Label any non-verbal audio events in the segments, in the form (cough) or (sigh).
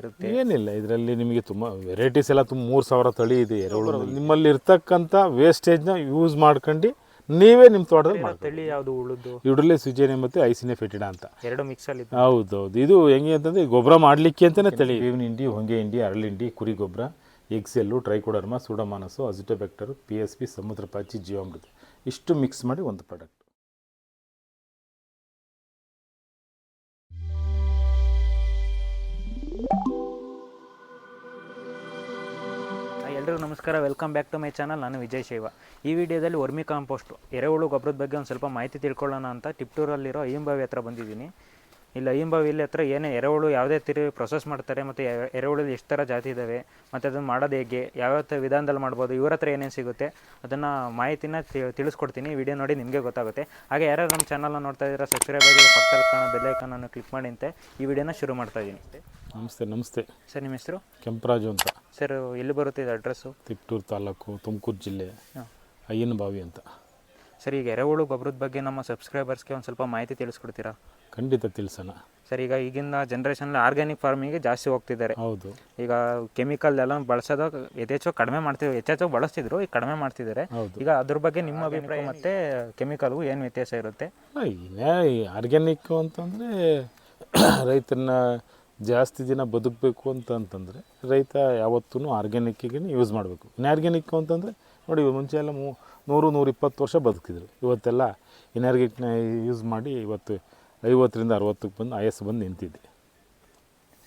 ಇರುತ್ತೆ. ಏನಿಲ್ಲ ಇದರಲ್ಲಿ ನಿಮಗೆ ತುಂಬ ವೆರೈಟೀಸ್ ಎಲ್ಲ ತುಂಬ ಮೂರು ಸಾವಿರ ತಳಿ ಇದೆ ಎರೆಹುಳು ನಿಮ್ಮಲ್ಲಿ ಇರ್ತಕ್ಕಂಥ ವೇಸ್ಟೇಜ್ನ ಯೂಸ್ ಮಾಡ್ಕೊಂಡು ನೀವೇ ನಿಮ್ಮ ತೋಟದಲ್ಲಿ ತಳಿ ಯಾವುದು ಉಳಿದು? ಇಡ್ರಲ್ಲೇ ಸುಜೇನೆ ಮತ್ತು ಐಸಿನೇ ಫೆಟಿಡ ಅಂತ. ಎರಡು ಮಿಕ್ಸ್ ಅಲ್ಲಿ ಹೌದೌದು. ಇದು ಹೆಂಗೆ ಅಂತಂದ್ರೆ ಗೊಬ್ಬರ ಮಾಡಲಿಕ್ಕೆ ಅಂತಲೇ ತಳಿ. ಬೇವಿನ ಹಿಂಡಿ ಹೊಂಗೆ ಹಿಂಡಿ ಅರಳಿಂಡಿ ಕುರಿ ಗೊಬ್ಬರ Excel trichoderma pseudomonas azotobacter P S P ಸಮುದ್ರ ಪಾಚಿ ಜೀವಾಮೃತ. ಇಷ್ಟು ಮಿಕ್ಸ್ ಮಾಡಿ ಒಂದು ಪ್ರಾಡಕ್ಟ್ ಎಲ್ರಿಗೂ ನಮಸ್ಕಾರ. Welcome back to my channel ನಾನು ವಿಜಯ್ ಶೈವ. ಈ ವಿಡಿಯೋದಲ್ಲಿ ವರ್ಮಿ ಕಾಂಪೋಸ್ಟ್ ಎರೆಹುಳು ಗೊಬ್ಬರದ ಬಗ್ಗೆ ಒಂದು ಸ್ವಲ್ಪ ಮಾಹಿತಿ ತಿಳ್ಕೊಳ್ಳೋಣ ಅಂತ ಟಿಪ್ಟೂರಲ್ಲಿರೋ ಅಯ್ಯಂಬಾವಿ ಹತ್ರ ಬಂದಿದ್ದೀನಿ. ಇಲ್ಲಿ ಅಯ್ಯಂಬಾವಿ ಇಲ್ಲಿ ಹತ್ರ ಏನೇ ಎರೆಹುಳು ಯಾವುದೇ ತಿರು ಪ್ರೊಸೆಸ್ ಮಾಡ್ತಾರೆ ಮತ್ತು ಎರೆಹುಳಲ್ಲಿ ಎಷ್ಟು ಥರ ಜಾತಿ ಇದ್ದಾವೆ ಮತ್ತು ಅದನ್ನು ಮಾಡೋದು ಹೇಗೆ ಯಾವ್ಯಾವ ಥರ ವಿಧಾನದಲ್ಲಿ ಮಾಡ್ಬೋದು ಇವ್ರ ಹತ್ರ ಏನೇನು ಸಿಗುತ್ತೆ ಅದನ್ನು ಮಾಹಿತಿನ ತಿಳಿಸ್ಕೊಡ್ತೀನಿ. ವಿಡಿಯೋ ನೋಡಿ ನಿಮಗೆ ಗೊತ್ತಾಗುತ್ತೆ. ಹಾಗೆ ಯಾರ್ಯಾರು ನಮ್ಮ ಚಾನಲ್ನ ನೋಡ್ತಾ ಇದ್ದೀರಾ ಸಬ್ಸ್ಕ್ರೈಬ್ ಆಗಿ ಪಕ್ಕದಲ್ಲಿ ಕಾಣೋ ಬೆಲ್ಲೈಕನನ್ನು ಕ್ಲಿಕ್ ಮಾಡಿ ಅಂತ ಈ ವಿಡಿಯೋನ ಶುರು ಮಾಡ್ತಾ ಇದ್ದೀನಿ. ನಮಸ್ತೆ ನಮಸ್ತೆ. ಸರ್ ನಿಮ್ಮ ಹೆಸರು? ಕೆಂಪರಾಜು ಅಂತ. ಸರ್ ಎಲ್ಲಿ ಬರುತ್ತೆ ಇದು ಅಡ್ರೆಸ್ಸು ತಿಪ್ಟೂರು ತಾಲೂಕು ತುಮಕೂರು ಜಿಲ್ಲೆ. ಅಯ್ಯನ ಬಾವಿ ಅಂತ. ಸರ್ ಈಗ ಎರೆಹುಳು ಗೊಬ್ಬರದ ಬಗ್ಗೆ ನಮ್ಮ ಸಬ್ಸ್ಕ್ರೈಬರ್ಸ್ಗೆ ಒಂದು ಸ್ವಲ್ಪ ಮಾಹಿತಿ ತಿಳಿಸ್ಕೊಡ್ತೀರಾ? ಖಂಡಿತ ತಿಳಿಸೋಣ. ಸರ್ ಈಗ ಈಗಿನ ಜನ್ರೇಷನಲ್ಲಿ ಆರ್ಗ್ಯಾನಿಕ್ ಫಾರ್ಮಿಂಗ್ಗೆ ಜಾಸ್ತಿ ಹೋಗ್ತಿದ್ದಾರೆ. ಹೌದು. ಈಗ ಕೆಮಿಕಲ್ ಎಲ್ಲ ಬಳಸೋದು ಯಥೇಚ್ಛ ಕಡಿಮೆ ಮಾಡ್ತೀವಿ ಯಥೇಚ್ಛ ಬಳಸ್ತಿದ್ರು ಈಗ ಕಡಿಮೆ ಮಾಡ್ತಿದ್ದಾರೆ. ಹೌದು. ಈಗ ಅದ್ರ ಬಗ್ಗೆ ನಿಮ್ಮ ಅಭಿಪ್ರಾಯ ಮತ್ತೆ ಕೆಮಿಕಲ್ ಏನು ವ್ಯತ್ಯಾಸ ಇರುತ್ತೆ? ಆರ್ಗ್ಯಾನಿಕ್ ಅಂತಂದರೆ (coughs) ರೈತರನ್ನ ಜಾಸ್ತಿ ದಿನ ಬದುಕಬೇಕು ಅಂತ ಅಂತಂದರೆ ರೈತ ಯಾವತ್ತೂ ಆರ್ಗ್ಯಾನಿಕ್ಕಿಗೆ ಯೂಸ್ ಮಾಡಬೇಕು. ಇನ್ಆರ್ಗ್ಯಾನಿಕ್ ಅಂತಂದರೆ ನೋಡಿ ಮುಂಚೆ ಎಲ್ಲ ಮೂ ನೂರು ನೂರಿಪ್ಪತ್ತು ವರ್ಷ ಬದುಕಿದ್ರು. ಇವತ್ತೆಲ್ಲ ಇನ್ಆರ್ಗ್ಯಾನಿಕ್ನ ಯೂಸ್ ಮಾಡಿ ಇವತ್ತು ಐವತ್ತರಿಂದ ಅರವತ್ತಕ್ಕೆ ಬಂದು ಆಯಸ್ಸು ಬಂದು ನಿಂತಿದೆ.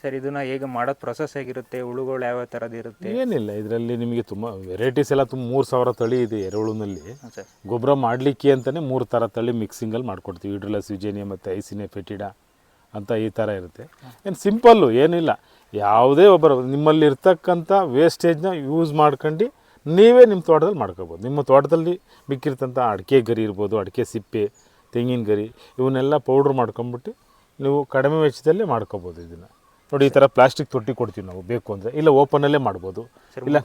ಸರ್ ಇದನ್ನ ಹೇಗೆ ಮಾಡೋದು ಪ್ರೊಸೆಸ್ ಹೇಗಿರುತ್ತೆ? ಹುಳುಗಳು ಯಾವ ಥರದ್ದು ಇರುತ್ತೆ? ಏನಿಲ್ಲ ಇದರಲ್ಲಿ ನಿಮಗೆ ತುಂಬ ವೆರೈಟೀಸ್ ಎಲ್ಲ ತುಂಬ ಮೂರು ಸಾವಿರ ತಳಿ ಇದೆ ಎರೆಹುಳುನಲ್ಲಿ. ಗೊಬ್ಬರ ಮಾಡಲಿಕ್ಕೆ ಅಂತಲೇ ಮೂರು ಥರ ತಳಿ ಮಿಕ್ಸಿಂಗಲ್ಲಿ ಮಾಡ್ಕೊಡ್ತೀವಿ. ಇಡ್ರಲಸ್ ಯುಜೇನಿಯ ಮತ್ತು ಐಸಿನೇ ಫೆಟಿಡ ಅಂತ ಈ ಥರ ಇರುತ್ತೆ. ಏನು ಸಿಂಪಲ್ಲು ಏನಿಲ್ಲ. ಯಾವುದೇ ಒಬ್ಬರು ನಿಮ್ಮಲ್ಲಿ ಇರ್ತಕ್ಕಂಥ ವೇಸ್ಟೇಜ್ನ ಯೂಸ್ ಮಾಡ್ಕೊಂಡು ನೀವೇ ನಿಮ್ಮ ತೋಟದಲ್ಲಿ ಮಾಡ್ಕೋಬೋದು. ನಿಮ್ಮ ತೋಟದಲ್ಲಿ ಮಿಕ್ಕಿರ್ತಂಥ ಅಡಿಕೆ ಗರಿ ಇರ್ಬೋದು ಅಡಿಕೆ ಸಿಪ್ಪೆ ತೆಂಗಿನ ಗರಿ ಇವನ್ನೆಲ್ಲ ಪೌಡ್ರ್ ಮಾಡ್ಕೊಂಬಿಟ್ಟು ನೀವು ಕಡಿಮೆ ವೆಚ್ಚದಲ್ಲೇ ಮಾಡ್ಕೋಬೋದು ಇದನ್ನು. ನೋಡಿ ಈ ಥರ ಪ್ಲಾಸ್ಟಿಕ್ ತೊಟ್ಟಿ ಕೊಡ್ತೀವಿ ನಾವು. ಬೇಕು ಅಂದರೆ. ಇಲ್ಲ ಓಪನಲ್ಲೇ ಮಾಡ್ಬೋದು. ಇಲ್ಲ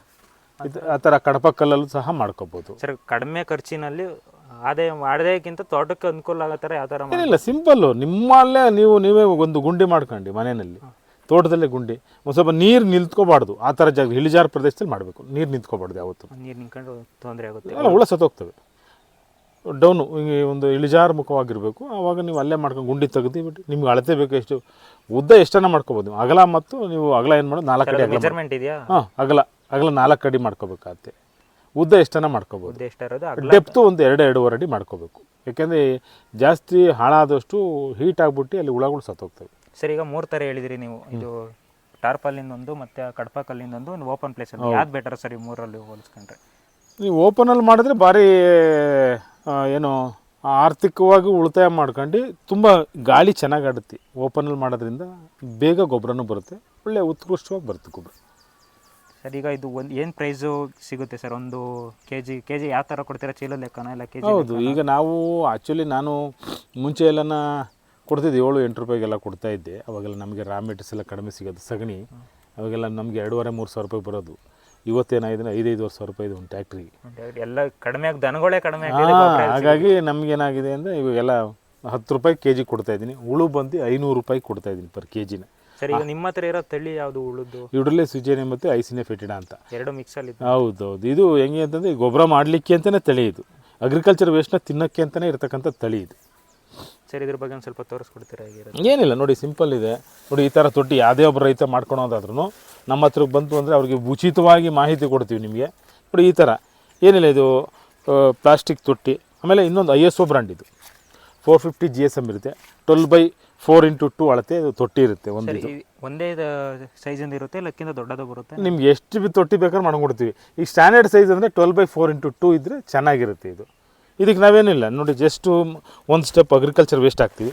ಇದು ಆ ಥರ ಕಡಪ ಕಲ್ಲಲ್ಲೂ ಸಹ ಮಾಡ್ಕೋಬೋದು. ಸರ್ ಕಡಿಮೆ ಖರ್ಚಿನಲ್ಲಿ ಆದಾಯ ಆದಾಯಕ್ಕಿಂತ ತೋಟಕ್ಕೆ ಅನುಕೂಲ ಆಗೋ ಥರ ಯಾವ ಥರ ಇಲ್ಲ ಏನಿಲ್ಲ ಸಿಂಪಲ್ಲು ನಿಮ್ಮಲ್ಲೇ ನೀವು ನೀವೇ ಒಂದು ಗುಂಡಿ ಮಾಡ್ಕೊಂಡು ಮನೆಯಲ್ಲಿ ತೋಟದಲ್ಲೇ ಗುಂಡಿ ಒಂದು ಸ್ವಲ್ಪ ನೀರು ನಿಂತ್ಕೋಬಾರ್ದು ಆ ಥರ ಜಾಗ ಇಳಿಜಾರು ಪ್ರದೇಶದಲ್ಲಿ ಮಾಡಬೇಕು. ನೀರು ನಿಂತ್ಕೋಬಾರ್ದು ಯಾವತ್ತು. ನೀರು ನಿಂತ್ಕೊಂಡು ತೊಂದರೆ ಆಗುತ್ತೆ. ಎಲ್ಲ ಹುಳ ಸತ್ತೋಗ್ತವೆ. ಡೌನು ಹಿಂಗೆ ಒಂದು ಇಳಿಜಾರು ಮುಖವಾಗಿರಬೇಕು. ಆವಾಗ ನೀವು ಅಲ್ಲೇ ಮಾಡ್ಕೊಂಡು ಗುಂಡಿ ತೆಗೆದು ಬಿಟ್ಟು ನಿಮ್ಗೆ ಅಳತೆ ಬೇಕು ಎಷ್ಟು ಉದ್ದ ಎಷ್ಟನ್ನ ಮಾಡ್ಕೋಬೋದು. ನೀವು ಅಗಲ ಮತ್ತು ನೀವು ಅಗಲ ಏನು ಮಾಡೋದು? ನಾಲ್ಕು ಅಡಿ ಮೆಜರ್ಮೆಂಟ್ ಇದೆಯಾ? ಹಾಂ ಅಗಲ ಅಗಲ ನಾಲ್ಕು ಅಡಿ ಮಾಡ್ಕೋಬೇಕಾಗತ್ತೆ. ಉದ್ದ ಎಷ್ಟನ್ನ ಮಾಡ್ಕೋಬೋದು. ಎಷ್ಟಿರೋದು ಅಗಲ ಡೆಪ್ತು ಒಂದು ಎರಡು ಎರಡೂವರೆ ಅಡಿ ಮಾಡ್ಕೋಬೇಕು. ಯಾಕೆಂದರೆ ಜಾಸ್ತಿ ಹಾಳಾದಷ್ಟು ಹೀಟ್ ಆಗಿಬಿಟ್ಟು ಅಲ್ಲಿ ಹುಳಗಳು ಸತ್ತೋಗ್ತವೆ. ಸರ್ ಈಗ ಮೂರು ಥರ ಹೇಳಿದ್ರಿ ನೀವು. ಇದು ಟಾರ್ಪಲ್ಲಿಂದ ಒಂದು ಮತ್ತೆ ಕಡಪ ಕಲ್ಲಿಂದೊಂದು ಒಂದು ಓಪನ್ ಪ್ಲೇಸ್ ಅಲ್ಲಿ. ಯಾವ್ದು ಬೆಟರ್ ಸರ್ ಈ ಮೂರಲ್ಲಿ ಹೋಲಿಸ್ಕೊಂಡ್ರೆ? ನೀವು ಓಪನಲ್ಲಿ ಮಾಡಿದ್ರೆ ಭಾರಿ ಏನು ಆರ್ಥಿಕವಾಗಿ ಉಳಿತಾಯ ಮಾಡ್ಕೊಂಡು ತುಂಬ ಗಾಳಿ ಚೆನ್ನಾಗಿ ಆಡುತ್ತೆ. ಓಪನಲ್ಲಿ ಮಾಡೋದ್ರಿಂದ ಬೇಗ ಗೊಬ್ಬರನೂ ಬರುತ್ತೆ. ಒಳ್ಳೆ ಉತ್ಕೃಷ್ಟವಾಗಿ ಬರುತ್ತೆ ಗೊಬ್ಬರ ಸರ್ ಈಗ ಇದು ಒಂದು ಏನು ಪ್ರೈಸು ಸಿಗುತ್ತೆ ಸರ್? ಒಂದು ಕೆ ಜಿ ಕೆ ಜಿ ಯಾವ ಥರ ಕೊಡ್ತೀರಾ? ಚೀಲ ಲೆಕ್ಕನ ಇಲ್ಲ ಕೆ ಜಿ ಹೌದು ಈಗ ನಾವು ಆ್ಯಕ್ಚುಲಿ ನಾನು ಮುಂಚೆ ಎಲ್ಲನ ಕೊಡ್ತಿದ್ದೆ ಏಳು ಎಂಟು ರೂಪಾಯಿಗೆಲ್ಲ ಕೊಡ್ತಾ ಇದ್ದೆ. ಅವಾಗೆಲ್ಲ ನಮಗೆ ರಾ ಮೆಟೀರಿಯಲ್ಸ್ ಎಲ್ಲ ಕಡಿಮೆ ಸಿಗೋದು ಸಗಣಿ. ಅವಾಗೆಲ್ಲ ನಮಗೆ ಎರಡೂವರೆ ಮೂರು ಸಾವಿರ ರೂಪಾಯಿ ಬರೋದು. ಇವತ್ತೇನಾಗಿದೆ ಐದೈದು ಸಾವಿರ ರೂಪಾಯಿ ಇದೆ ಒಂದು ಟ್ಯಾಕ್ಟ್ರಿ ಎಲ್ಲ ಕಡಿಮೆ ಆಗಿ ದನಗಳೇ ಕಡಿಮೆ ಹಾಗಾಗಿ ಹಾಗಾಗಿ ನಮಗೇನಾಗಿದೆ ಅಂದರೆ ಇವಾಗೆಲ್ಲ ಹತ್ತು ರೂಪಾಯಿ ಕೆ ಜಿ ಕೊಡ್ತಾ ಇದ್ದೀನಿ. ಹುಳು ಬಂದು ಐನೂರು ರೂಪಾಯಿ ಕೊಡ್ತಾ ಇದ್ದೀನಿ ಪರ್ ಕೆ ಜಿನ ಸರ್ ಈಗ ನಿಮ್ಮ ಹತ್ರ ಇರೋ ತಳಿ ಯಾವುದು ಉಳುದು ಇಡ್ರಲ್ಲೇ ಸುಜೇನೆ ಮತ್ತು ಐಸಿನೆ ಫೆಟಿಡ ಅಂತ. ಎರಡು ಹೌದು ಹೌದೌದು. ಇದು ಹೆಂಗೆ ಅಂತಂದರೆ ಗೊಬ್ಬರ ಮಾಡಲಿಕ್ಕೆ ಅಂತಲೇ ತಳಿ ಇದು. ಅಗ್ರಿಕಲ್ಚರ್ ವೇಸ್ಟ್ನ ತಿನ್ನೋಕ್ಕೆ ಅಂತಲೇ ಇರತಕ್ಕಂಥ ತಳಿ ಇದು. ಸರಿ ಇದ್ರ ಬಗ್ಗೆ ಒಂದು ಸ್ವಲ್ಪ ತೋರಿಸ್ಕೊಡ್ತೀರಾ ಹೇಗಿರೋದು? ಏನಿಲ್ಲ ನೋಡಿ ಸಿಂಪಲ್ ಇದೆ. ನೋಡಿ ಈ ಥರ ತೊಟ್ಟಿ ಯಾವುದೇ ಒಬ್ಬ ರೈತ ಮಾಡ್ಕೊಳೋದಾದ್ರೂ ನಮ್ಮ ಹತ್ರ ಬಂತು ಅಂದರೆ ಅವ್ರಿಗೆ ಉಚಿತವಾಗಿ ಮಾಹಿತಿ ಕೊಡ್ತೀವಿ ನಿಮಗೆ. ನೋಡಿ ಈ ಥರ ಏನಿಲ್ಲ ಇದು ಪ್ಲಾಸ್ಟಿಕ್ ತೊಟ್ಟಿ. ಆಮೇಲೆ ಇನ್ನೊಂದು ಐ ಎಸ್ ಒ ಬ್ರ್ಯಾಂಡ್ ಇದು. Four fifty G S M ಇರುತ್ತೆ. Twelve by four into two ಅಳತೆ ಇದು ತೊಟ್ಟಿ ಇರುತ್ತೆ ಒಂದು ಒಂದೇ ಸೈಜಿಂದ ಇರುತ್ತೆ ಲಕ್ಕಿಂತ ದೊಡ್ಡದು ಬರುತ್ತೆ? ನಿಮ್ಗೆ ಎಷ್ಟು ಬಿ ತೊಟ್ಟಿ ಬೇಕಾದ್ರೆ ಮಾಡ್ಕೊಡ್ತೀವಿ ಈಗ ಸ್ಟ್ಯಾಂಡರ್ಡ್ ಸೈಜ್ ಅಂದರೆ twelve by four into two ಇದ್ದರೆ ಚೆನ್ನಾಗಿರುತ್ತೆ ಇದು. ಇದಕ್ಕೆ ನಾವೇನಿಲ್ಲ ನೋಡಿ ಜಸ್ಟು ಒಂದು ಸ್ಟೆಪ್ ಅಗ್ರಿಕಲ್ಚರ್ ವೇಸ್ಟ್ ಹಾಕ್ತೀವಿ.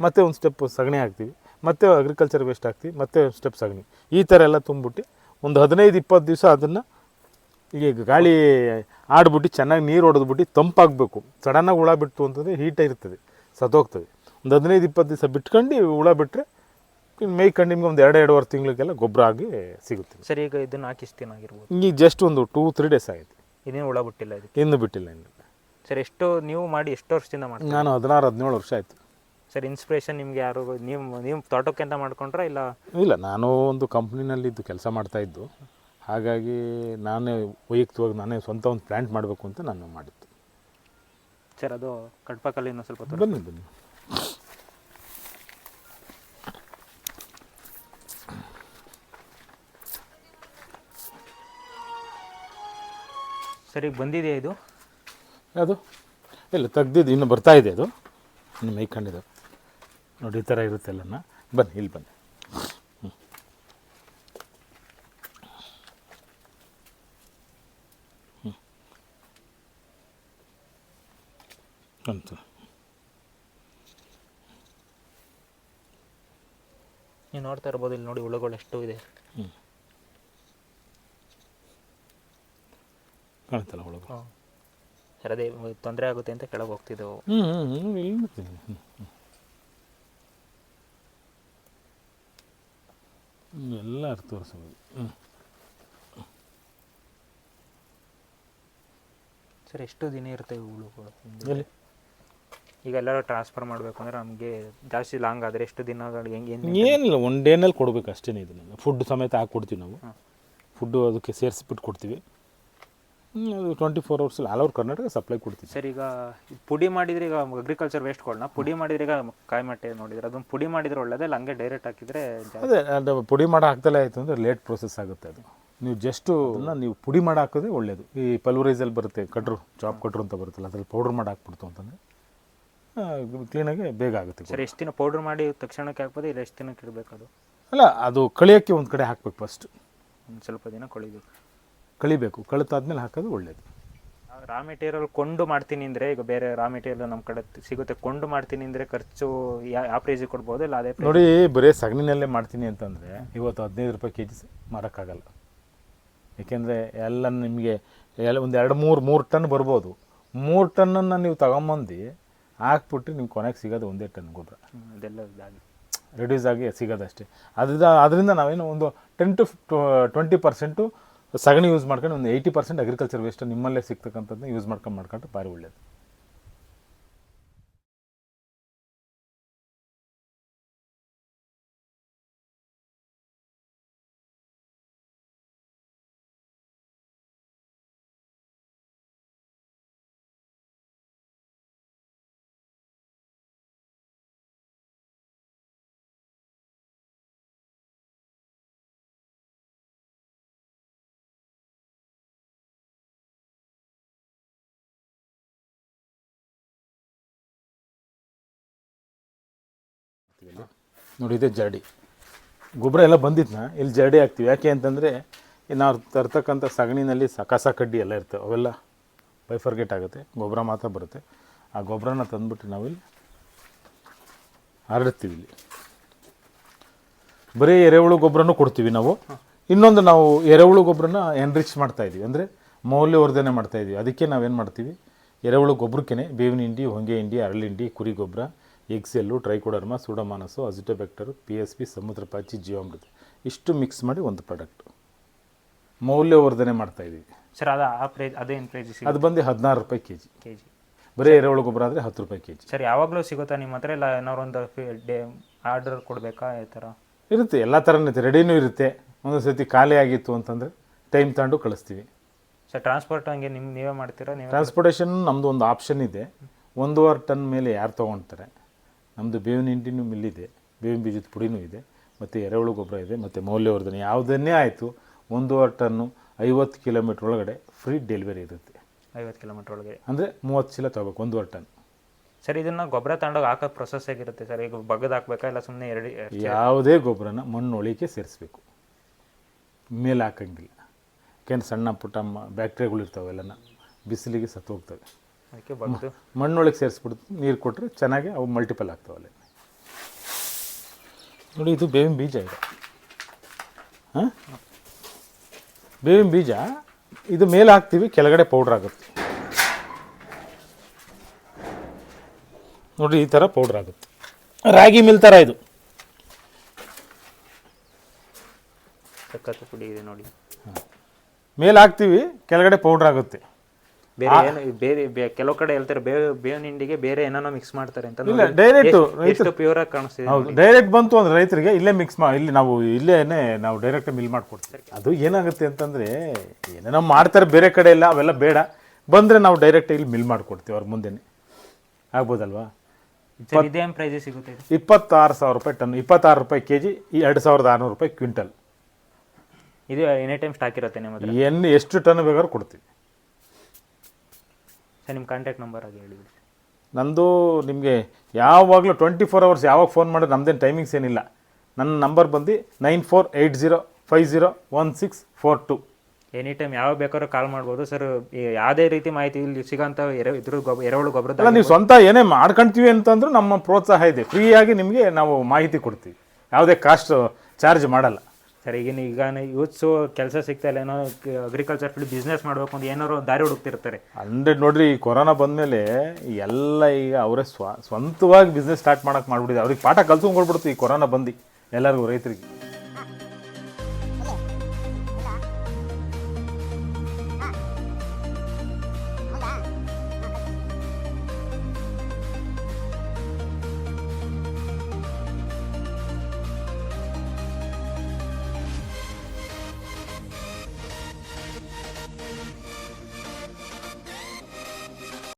ಮತ್ತೆ ಒಂದು ಸ್ಟೆಪ್ ಸಗಣಿ ಹಾಕ್ತೀವಿ. ಮತ್ತೆ ಅಗ್ರಿಕಲ್ಚರ್ ವೇಸ್ಟ್ ಹಾಕ್ತೀವಿ ಮತ್ತೆ ಒಂದು ಸ್ಟೆಪ್ ಸಗಣಿ. ಈ ಥರ ಎಲ್ಲ ತುಂಬಿಟ್ಟು ಒಂದು ಹದಿನೈದು ಇಪ್ಪತ್ತು ದಿವಸ ಅದನ್ನು ಈಗ ಗಾಳಿ ಆಡ್ಬಿಟ್ಟು ಚೆನ್ನಾಗಿ ನೀರು ಹೊಡೆದ್ಬಿಟ್ಟು ತಂಪಾಗಬೇಕು. ಸಡನ್ನಾಗಿ ಹುಳ ಬಿಟ್ಟು ಅಂತಂದರೆ ಹೀಟ್ ಇರ್ತದೆ ಸತ್ತೋಗ್ತದೆ ಒಂದು ಹದಿನೈದು ಇಪ್ಪತ್ತು ದಿವಸ ಬಿಟ್ಕೊಂಡು ಹುಳ ಬಿಟ್ಟರೆ ಮೇಯ್ಕೊಂಡು ನಿಮ್ಗೆ ಒಂದು ಎರಡು ಎರಡುವರೆ ತಿಂಗಳಿಗೆಲ್ಲ ಗೊಬ್ಬರ ಆಗಿ ಸಿಗುತ್ತೆ. ಸರಿ ಈಗ ಇದನ್ನ ಹಾಕಿಸ್ತೀನಿ ಆಗಿರ್ಬೋದು. ಈಗ ಜಸ್ಟ್ ಒಂದು ಟೂ ತ್ರೀ ಡೇಸ್ ಆಯಿತು. ಇನ್ನೇನು ಹುಳ ಬಿಟ್ಟಿಲ್ಲ ಇದಕ್ಕೆ? ಇನ್ನೂ ಬಿಟ್ಟಿಲ್ಲ ಇನ್ನು. ಸರ್ ಎಷ್ಟು ನೀವು ಮಾಡಿ ಎಷ್ಟು ವರ್ಷದಿಂದ ಮಾಡಿ ನಾನು ಹದಿನಾರು ಹದಿನೇಳು ವರ್ಷ ಆಯಿತು. ಸರ್ ಇನ್ಸ್ಪಿರೇಷನ್ ನಿಮ್ಗೆ ಯಾರು ನೀವು ನೀವು ತೋಟಕ್ಕೆ ಅಂತ ಮಾಡ್ಕೊಂಡ್ರಾ ಇಲ್ಲ? ಇಲ್ಲ ನಾನು ಒಂದು ಕಂಪ್ನಿನಲ್ಲಿ ಇದ್ದು ಕೆಲಸ ಮಾಡ್ತಾಯಿದ್ದು ಹಾಗಾಗಿ ನಾನೇ ವೈಯಕ್ತಿಕವಾಗಿ ನಾನೇ ಸ್ವಂತ ಒಂದು ಪ್ಲ್ಯಾಂಟ್ ಮಾಡಬೇಕು ಅಂತ ನಾನು ಮಾಡಿದ್ದು. ಸರ್ ಅದು ಕಡ್ಪಕಲ್ಲಿ ಇನ್ನೊಂದು ಸ್ವಲ್ಪ. ಬನ್ನಿ ಬನ್ನಿ. ಸರ್ ಬಂದಿದೆ ಬಂದಿದೆಯಾ ಇದು? ಅದು. ಇಲ್ಲ ತೆಗ್ದಿದ್ದು ಇನ್ನು ಬರ್ತಾ ಇದೆ ಅದು. ಇನ್ನು ಮೇಯ್ಕೊಂಡಿದ್ದು ನೋಡಿ ಈ ಥರ ಇರುತ್ತೆ ಎಲ್ಲನ ಬನ್ನಿ ಇಲ್ಲಿ ಬನ್ನಿ. ಹ್ಞೂ ನೀವು ನೋಡ್ತಾ ಇರ್ಬೋದು ಇಲ್ಲಿ ನೋಡಿ ಹುಳುಗಳು ಎಷ್ಟು ಇದೆ. ಕಾಣುತ್ತಲ್ಲ ಒಳಗೆ. ಸರ್ ಅದೇ ತೊಂದರೆ ಆಗುತ್ತೆ ಅಂತ ಕೆಳಗೆ ಹೋಗ್ತಿದ್ದೆವು. ಹ್ಞೂ ಹ್ಞೂ ಹ್ಞೂ ಇಲ್ಲಿ ಹ್ಞೂ ಹ್ಞೂ ಎಲ್ಲ ಅರ್ಥ ತೋರಿಸ್ಬೋದು ಹ್ಞೂ ಸರ್ ಎಷ್ಟು ದಿನ ಇರುತ್ತೆ ಹುಳುಗಳು ಎಲ್ಲಿ? ಈಗ ಎಲ್ಲರೂ ಟ್ರಾನ್ಸ್ಫರ್ ಮಾಡಬೇಕು ಅಂದರೆ ನಮಗೆ ಜಾಸ್ತಿ ಲಾಂಗ್ ಆದರೆ ಎಷ್ಟು ದಿನಗಳು ಹೆಂಗೆ ಏನು ಏನಿಲ್ಲ ಒನ್ ಡೇನಲ್ಲಿ ಕೊಡಬೇಕು ಅಷ್ಟೇ ಇದನ್ನೆಲ್ಲ. ಫುಡ್ ಸಮೇತ ಹಾಕಿ ಕೊಡ್ತೀವಿ ನಾವು ಫುಡ್ಡು ಅದಕ್ಕೆ ಸೇರಿಸ್ಬಿಟ್ಟು ಕೊಡ್ತೀವಿ ಅದು ಟ್ವೆಂಟಿ ಫೋರ್ ಅವರ್ಸಲ್ಲಿ ಆಲ್ ಓವರ್ ಕರ್ನಾಟಕ ಸಪ್ಲೈ ಕೊಡ್ತೀವಿ. ಸರ್ ಈಗ ಪುಡಿ ಮಾಡಿದ್ರೆ ಈಗ ಅಗ್ರಿಕಲ್ಚರ್ ವೇಸ್ಟ್ಗಳನ್ನ ಪುಡಿ ಮಾಡಿದ್ರೆ ಈಗ ಕಾಯಿಮಟ್ಟೆ ನೋಡಿದ್ರೆ ಅದನ್ನು ಪುಡಿ ಮಾಡಿದ್ರೆ ಒಳ್ಳೇದಲ್ಲ ಹಂಗೆ ಡೈರೆಕ್ಟ್ ಹಾಕಿದ್ರೆ ಅದೇ ಅದು ಪುಡಿ ಮಾಡಿ ಹಾಕ್ದಲೇ ಆಯಿತು ಅಂದರೆ ಲೇಟ್ ಪ್ರೊಸೆಸ್ ಆಗುತ್ತೆ ಅದು. ನೀವು ಜಸ್ಟು ನೀವು ಪುಡಿ ಮಾಡಿ ಹಾಕೋದೇ ಒಳ್ಳೆಯದು ಈ ಪಲ್ವರೈಸಲ್ಲಿ ಬರುತ್ತೆ ಕಟ್ರು ಜಾಬ್ ಕಟ್ರು ಅಂತ ಬರುತ್ತಲ್ಲ ಅದ್ರಲ್ಲಿ ಪೌಡ್ರ್ ಮಾಡಿ ಹಾಕ್ಬಿಡ್ತು ಅಂತಂದರೆ ಕ್ಲೀನಾಗಿ ಬೇಗ ಆಗುತ್ತೆ ಸರ್ ಎಷ್ಟು ದಿನ ಪೌಡ್ರ್ ಮಾಡಿ ತಕ್ಷಣಕ್ಕೆ ಹಾಕ್ಬೋದು ಇಲ್ಲ ಎಷ್ಟು ದಿನಕ್ಕೆ ಇಡಬೇಕು ಅದು? ಅಲ್ಲ ಅದು ಕಳಿಯೋಕ್ಕೆ ಒಂದು ಕಡೆ ಹಾಕ್ಬೇಕು ಫಸ್ಟ್ ಒಂದು ಸ್ವಲ್ಪ ದಿನ ಕೊಳಿಬೇಕು. ಕಳಿಬೇಕು. ಕಳಿತಾದ್ಮೇಲೆ ಹಾಕೋದು ಒಳ್ಳೆಯದು ರಾ ಮೆಟೀರಿಯಲ್ ಕೊಂಡು ಮಾಡ್ತೀನಿ ಅಂದರೆ ಈಗ ಬೇರೆ ರಾ ಮೆಟೀರಿಯಲ್ ನಮ್ಮ ಕಡೆ ಸಿಗುತ್ತೆ ಕೊಂಡು ಮಾಡ್ತೀನಿ ಅಂದರೆ ಖರ್ಚು ಯಾವ ಪ್ರೈಸಿಗೆ ಕೊಡ್ಬೋದು ಇಲ್ಲ ಅದೇ ನೋಡಿ ಬರೀ ಸಗಣಿನಲ್ಲೇ ಮಾಡ್ತೀನಿ ಅಂತಂದರೆ ಇವತ್ತು ಹದಿನೈದು ರೂಪಾಯಿ ಕೆ ಜಿ ಮಾರೋಕ್ಕಾಗಲ್ಲ ಏಕೆಂದರೆ ಎಲ್ಲ ನಿಮಗೆ ಎಲ್ಲ ಒಂದು ಎರಡು ಮೂರು ಮೂರು ಟನ್ ಬರ್ಬೋದು. ಮೂರು ಟನ್ನನ್ನು ನೀವು ತಗೊಂಬಂದು ಹಾಕ್ಬಿಟ್ಟು ನಿಮ್ಗೆ ಕೊನೆಗೆ ಸಿಗೋದು ಒಂದೇ ಟನ್ ಗೊಬ್ಬರ. ಅದೆಲ್ಲ ರೆಡ್ಯೂಸ್ ಆಗಿ ಸಿಗೋದಷ್ಟೇ. ಅದರಿಂದ ಅದರಿಂದ ನಾವೇನು ಒಂದು ಟೆನ್ ಟು ಟ್ವೆಂಟಿ ಪರ್ಸೆಂಟು ಸಗಣಿ ಯೂಸ್ ಮಾಡ್ಕೊಂಡು ಒಂದು ಏಯ್ಟಿ ಪರ್ಸೆಂಟ್ ಅಗ್ರಿಕಲ್ಚರ್ ವೇಸ್ಟ್ ನಿಮ್ಮಲ್ಲೇ ಸಿಗ್ತಕ್ಕಂಥದ್ದು ಯೂಸ್ ಮಾಡ್ಕೊಂಡು ಮಾಡ್ಕೊಂಡ್ರೆ ಭಾರಿ ಒಳ್ಳೆಯದು ನೋಡಿ, ಇದೆ ಜರಡಿ. ಗೊಬ್ಬರ ಎಲ್ಲ ಬಂದಿದ್ನ? ಇಲ್ಲಿ ಜರಡಿ ಹಾಕ್ತೀವಿ. ಯಾಕೆ ಅಂತಂದರೆ ನಾವು ತರ್ತಕ್ಕಂಥ ಸಗಣಿನಲ್ಲಿ ಕಸ ಕಡ್ಡಿ ಎಲ್ಲ ಇರ್ತವೆ. ಅವೆಲ್ಲ ಬೈಫರ್ಗೇಟ್ ಆಗುತ್ತೆ. ಗೊಬ್ಬರ ಮಾತ್ರ ಬರುತ್ತೆ. ಆ ಗೊಬ್ಬರನ ತಂದ್ಬಿಟ್ಟು ನಾವಿಲ್ಲಿ ಹರಡ್ತೀವಿ ಇಲ್ಲಿ. ಬರೀ ಎರೆಹುಳು ಗೊಬ್ಬರನೂ ಕೊಡ್ತೀವಿ ನಾವು. ಇನ್ನೊಂದು ನಾವು ಎರೆಹುಳು ಗೊಬ್ಬರನ ಎನ್ರಿಚ್ ಮಾಡ್ತಾ ಇದೀವಿ. ಅಂದರೆ ಮೌಲ್ಯವರ್ಧನೆ ಮಾಡ್ತಾ ಇದೀವಿ. ಅದಕ್ಕೆ ನಾವೇನು ಮಾಡ್ತೀವಿ? ಎರೆಹುಳು ಗೊಬ್ಬರಕ್ಕೇ ಬೇವಿನ ಹಿಂಡಿ, ಹೊಂಗೆ ಹಿಂಡಿ, ಅರಳಿಂಡಿ, ಕುರಿ ಗೊಬ್ಬರ Excel trichoderma pseudomonas azotobacter P S P ಸಮುದ್ರ ಪಾಚಿ ಜೀವಾಮೃತ. ಇಷ್ಟು ಮಿಕ್ಸ್ ಮಾಡಿ ಒಂದು ಪ್ರಾಡಕ್ಟ್. ಮೌಲ್ಯವರ್ಧನೆ ಮಾಡ್ತಾ ಇದ್ದೀವಿ. ಸರ್ ಅದು ಆ ಪ್ರೈಸ್ ಅದೇನು ಪ್ರೈಸ್ ಅದು ಬಂದು ಹದಿನಾರು ರೂಪಾಯಿ ಕೆ ಜಿ ಕೆ ಜಿ ಬರೀ ಎರೆಹುಳು ಗೊಬ್ಬರ ಆದರೆ ಹತ್ತು ರೂಪಾಯಿ ಕೆ ಜಿ ಸರ್ ಯಾವಾಗಲೂ ಸಿಗುತ್ತಾ ನಿಮ್ಮ ಹತ್ರ? ಇಲ್ಲ ಏನಾದ್ರು ಒಂದು ಡೇ ಆರ್ಡರ್ ಕೊಡಬೇಕಾ ಈ ಥರ? ಇರುತ್ತೆ ಎಲ್ಲ ಥರನೂ ಇರುತ್ತೆ ರೆಡಿನೂ ಇರುತ್ತೆ. ಒಂದೊಂದು ಸರ್ತಿ ಖಾಲಿ ಆಗಿತ್ತು ಅಂತಂದರೆ ಟೈಮ್ ತಗೊಂಡು ಕಳಿಸ್ತೀವಿ. ಸರ್ ಟ್ರಾನ್ಸ್ಪೋರ್ಟ್ ಹಂಗೆ ನಿಮ್ಮ ನೀವೇ ಮಾಡ್ತೀರಾ? ನೀವು ಟ್ರಾನ್ಸ್ಪೋರ್ಟೇಷನ್ ನಮ್ಮದು ಒಂದು ಆಪ್ಷನ್ ಇದೆ. ಒಂದೂವರೆ ಟನ್ ಮೇಲೆ ಯಾರು ತೊಗೊಳ್ತಾರೆ ನಮ್ಮದು ಬೇವಿನ ಹಿಂಡಿನೂ ಮಿಲ್ಲಿದೆ ಬೇವಿನ ಬೀಜದ ಪುಡಿನೂ ಇದೆ ಮತ್ತು ಎರೆಹುಳು ಗೊಬ್ಬರ ಇದೆ ಮತ್ತು ಮೌಲ್ಯವರ್ಧನೆ. ಯಾವುದನ್ನೇ ಆಯಿತು ಒಂದೂವರೆ ಟನ್ನು ಐವತ್ತು ಕಿಲೋಮೀಟ್ರ್ ಒಳಗಡೆ ಫ್ರೀ ಡೆಲಿವರಿ ಇರುತ್ತೆ. ಐವತ್ತು ಕಿಲೋಮೀಟ್ರ್ ಒಳಗೆ. ಅಂದರೆ ಮೂವತ್ತು ಚೀಲ ತಗೋಬೇಕು ಒಂದೂವರೆ ಟನ್ ಸರ್ ಇದನ್ನು ಗೊಬ್ಬರ ತಗೊಂಡೋಗಿ ಹಾಕೋ ಪ್ರೊಸೆಸ್ ಆಗಿರುತ್ತೆ ಸರ್? ಈಗ ಬಗ್ಗದ ಹಾಕ್ಬೇಕಾ ಇಲ್ಲ ಸುಮ್ಮನೆ ಎರಡು ಯಾವುದೇ ಗೊಬ್ಬರನ ಮಣ್ಣೊಳಿಕೆ ಸೇರಿಸ್ಬೇಕು. ಮೇಲೆ ಹಾಕಂಗಿಲ್ಲ. ಯಾಕೆಂದ್ರೆ ಸಣ್ಣ ಪುಟ್ಟ ಬ್ಯಾಕ್ಟೀರಿಯಾಗಳು ಇರ್ತಾವೆ ಎಲ್ಲನ ಬಿಸಿಲಿಗೆ ಸತ್ತು ಹೋಗ್ತವೆ. ಅದಕ್ಕೆ ಬಂದು ಮಣ್ಣೊಳಗೆ ಸೇರಿಸ್ಬಿಡ್ತು ನೀರು ಕೊಟ್ಟರೆ ಚೆನ್ನಾಗಿ ಅವು ಮಲ್ಟಿಪಲ್ ಆಗ್ತಾವಲ್ಲಿ ನೋಡಿ ಇದು ಬೇವಿನ ಬೀಜ ಇದೆ. ಹಾಂ? ಬೇವಿನ ಬೀಜ ಇದು ಮೇಲೆ ಹಾಕ್ತೀವಿ ಕೆಳಗಡೆ ಪೌಡ್ರ್ ಆಗುತ್ತೆ. ನೋಡಿ ಈ ಥರ ಪೌಡ್ರ್ ಆಗುತ್ತೆ. ರಾಗಿ ಮಿಲ್ ಥರ ಇದು. ಸಕ್ಕತ್ತು ಪುಡಿ ಇದೆ ನೋಡಿ. ಮೇಲೆ ಹಾಕ್ತೀವಿ ಕೆಳಗಡೆ ಪೌಡ್ರ್ ಆಗುತ್ತೆ. ಬೇರೆ ಏನು ಬೇರೆ ಕೆಲವು ಕಡೆ ಹೇಳ್ತಾರೆ ಬೇವ್ ಬೇವಿನ ಹಿಂಡಿಗೆ ಬೇರೆ ಏನಾನೋ ಮಿಕ್ಸ್ ಮಾಡ್ತಾರೆ ಅಂತ ಇಲ್ಲ ಡೈರೆಕ್ಟ್ ಎಷ್ಟು- ಪ್ಯೂರ್ ಆಗಿ ಕಾಣಿಸ್ತಿದೆ ಹೌದು ಡೈರೆಕ್ಟ್ ಬಂತು ಅಂದ್ರೆ ರೈತರಿಗೆ ಇಲ್ಲೇ ಮಿಕ್ಸ್ ಮಾ ಇಲ್ಲಿ ನಾವು ಇಲ್ಲೇನೆ ನಾವು ಡೈರೆಕ್ಟ್ ಮಿಲ್ ಮಾಡ್ಕೊಡ್ತೀವಿ. ಅದು ಏನಾಗುತ್ತೆ ಅಂತಂದ್ರೆ ಏನೇನೋ ಮಾಡ್ತಾರೆ ಬೇರೆ ಕಡೆ ಎಲ್ಲ ಅವೆಲ್ಲ ಬೇಡ. ಬಂದ್ರೆ ನಾವು ಡೈರೆಕ್ಟ್ ಇಲ್ಲಿ ಮಿಲ್ ಮಾಡ್ಕೊಡ್ತೀವಿ ಅವ್ರ ಮುಂದೆನೆ. ಆಗ್ಬೋದಲ್ವಾ? ಸರ್ ಇದೇನು ಪ್ರೈಸ್ ಸಿಗುತ್ತೆ ಇಪ್ಪತ್ತಾರು ಸಾವಿರ ರೂಪಾಯಿ ಟನ್ ಇಪ್ಪತ್ತಾರು ರೂಪಾಯಿ ಕೆ ಜಿ ಎರಡು ಸಾವಿರದ ಆರುನೂರು ರೂಪಾಯಿ ಕ್ವಿಂಟಲ್. ಇದು ಎನಿ ಟೈಮ್ ಸ್ಟಾಕ್ ಇರುತ್ತೆ ನಿಮ್ಮ ಎನ್ ಎಷ್ಟು ಟನ್ ಬೇಕಾದ್ರೂ ಕೊಡ್ತೀವಿ. ಸರ್ ನಿಮ್ಮ ಕಾಂಟ್ಯಾಕ್ಟ್ ನಂಬರ್ ಆಗಿ ಹೇಳಿ ನಂದು ನಿಮಗೆ ಯಾವಾಗಲೂ ಟ್ವೆಂಟಿ ಫೋರ್ ಅವರ್ಸ್ ಯಾವಾಗ ಫೋನ್ ಮಾಡೋದು ನಮ್ದೇನು ಟೈಮಿಂಗ್ಸ್ ಏನಿಲ್ಲ. ನನ್ನ ನಂಬರ್ ಬಂದು nine four eight zero five zero one six four two any time ಯಾವಾಗ ಬೇಕಾದ್ರೂ ಕಾಲ್ ಮಾಡ್ಬೋದು ಸರ್. ಯಾವುದೇ ರೀತಿ ಮಾಹಿತಿ ಇಲ್ಲಿ ಸಿಗೋಂಥ ಎರೆ ಇದ್ರ ಗೊಬ್ಬ ಎರೆಹುಳು ಗೊಬ್ಬರದ ಅಲ್ಲ ನೀವು ಸ್ವಂತ ಏನೇ ಮಾಡ್ಕೊಂತೀವಿ ಅಂತಂದ್ರೂ ನಮ್ಮ ಪ್ರೋತ್ಸಾಹ ಇದೆ. ಫ್ರೀಯಾಗಿ ನಿಮಗೆ ನಾವು ಮಾಹಿತಿ ಕೊಡ್ತೀವಿ. ಯಾವುದೇ ಕಾಸ್ಟ್ ಚಾರ್ಜ್ ಮಾಡಲ್ಲ. ಸರ್, ಈಗಿನ ಈಗ ಯೂತ್ಸು ಕೆಲಸ ಸಿಗ್ತಾ ಇಲ್ಲ, ಏನೋ ಅಗ್ರಿಕಲ್ಚರ್ ಫೀಲ್ಡ್ ಬಿಸ್ನೆಸ್ ಮಾಡಬೇಕು ಅಂತ ಏನಾದ್ರು ದಾರಿ ಹುಡುಕ್ತಿರ್ತಾರೆ. ಹಂಡ್ರೆಡ್ ನೋಡ್ರಿ, ಈ ಕೊರೋನಾ ಬಂದಮೇಲೆ ಎಲ್ಲ ಈಗ ಅವರೇ ಸ್ವ, ಸ್ವಂತವಾಗಿ ಬಿಸ್ನೆಸ್ ಸ್ಟಾರ್ಟ್ ಮಾಡೋಕೆ ಮಾಡ್ಬಿಟ್ಟಿದೆ ಅವ್ರಿಗೆ ಪಾಠ ಕಲ್ಸ್ಕೊಂಡ್ಬಿಡ್ತು ಈ ಕೊರೋನಾ ಬಂದು ಎಲ್ಲರಿಗೂ, ರೈತರಿಗೆ.